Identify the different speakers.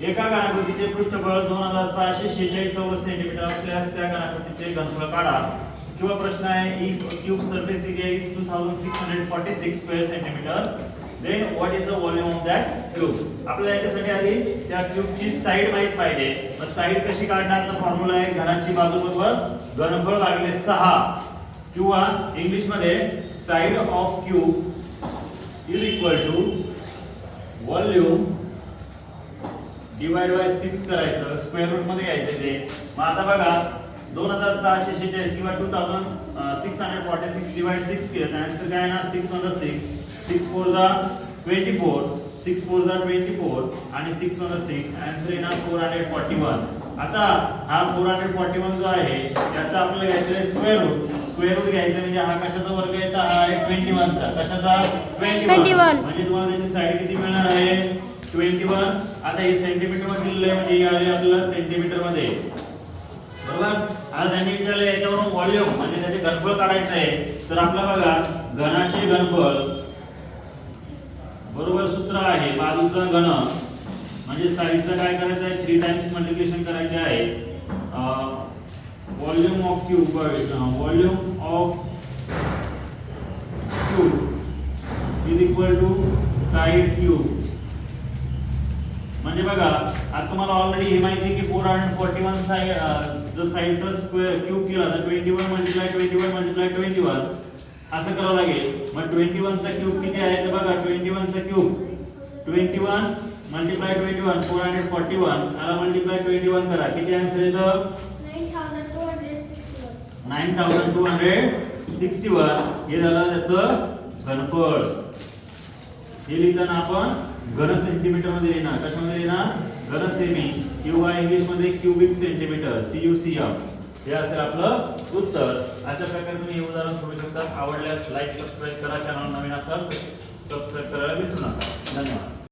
Speaker 1: एका घनाकृतीचे पृष्ठफळ दोन हजार सहाशे शेहेचाळीस चौरस सेंटीमीटर असल्यास त्या घनाकृतीचे घनफळ काढा. किंवा प्रश्न आहे if cube surface area is two thousand six hundred forty six square centimeter then what is the volume of that cube आपल्याला याच्यासाठी आधी त्या क्यूबची साईड माहीत पाहिजे. मग साईड कशी काढणार? तर फॉर्म्युला आहे घनाची बाजू बरोबर घनफळ भागिले सहा. किंवा इंग्लिशमध्ये side of cube is equal to volume divide by six करायचं स्क्वेअर रूटमध्ये घ्यायचं ते. मग आता बघा दोन हजार सहाशे शेहेचाळीस किंवा two thousand six hundred forty six divide six केलं तर आन्सर काय ना six one six six four जा ट्वेंटी फोर सिक्स फोर जा ट्वेंटी फोर आणि सिक्स वन सिक्स आन्सर येणार फोर हंड्रेड फॉर्टी वन आता हा फोर हंड्रेड फॉर्टी वन जो आहे त्याचा आपल्याला घ्यायचं आहे स्क्वेअर रूट स्क्वेअर रूट घ्यायचं म्हणजे हा कशाचा वर्ग यायचा हा आहे ट्वेंटी वनचा कशाचा? ट्वेंटी
Speaker 2: 21.
Speaker 1: म्हणजे तुम्हाला त्याची साईड किती मिळणार आहे? 21 आता हे सेंटीमीटरमध्ये दिलेलं आहे म्हणजे आले आपल्याला सेंटीमीटरमध्ये. बरोबर? आता त्यांनी विचारलं याच्यावरून व्हॉल्यूम म्हणजे त्याचे घनफळ काढायचं आहे. तर आपला बघा घनाचे घनफळ बरोबर सूत्र आहे बाजूचा घन. म्हणजे साईजचं काय करायचं आहे? थ्री टाइम्स मल्टिप्लिकेशन करायचे आहे. Volume of cube volume of cube is equal to side cube म्हणजे बघा आता तुम्हाला ऑलरेडी हे माहिती आहे की four hundred forty one side जर साईडचा स्क्वेअर क्यूब केला तर twenty one multiply twenty one multiply twenty one असं करावं लागेल. मग ट्वेंटी वनचा क्यूब किती आहे? तर बघा twenty वनचा cube twenty one multiply twenty one four hundred forty one याला मल्टिप्लाय ट्वेंटी वन करा. किती आन्सर येतं? Nine thousand two hundred sixty one हे झालं त्याचं घनफळ. हे लिहिताना आपण घन सेंटीमीटरमध्ये लिहिणार कशामध्ये लिहिणार घन सेमी किंवा इंग्लिशमध्ये क्युबिक सेंटीमीटर सी सी हे असेल आपलं उत्तर. अशा प्रकारे तुम्ही हे उदाहरण करू शकता. आवडल्यास लाईक सबस्क्राईब करा. चॅनल नवीन असाल सबस्क्राईब करायला विसरू नका. धन्यवाद.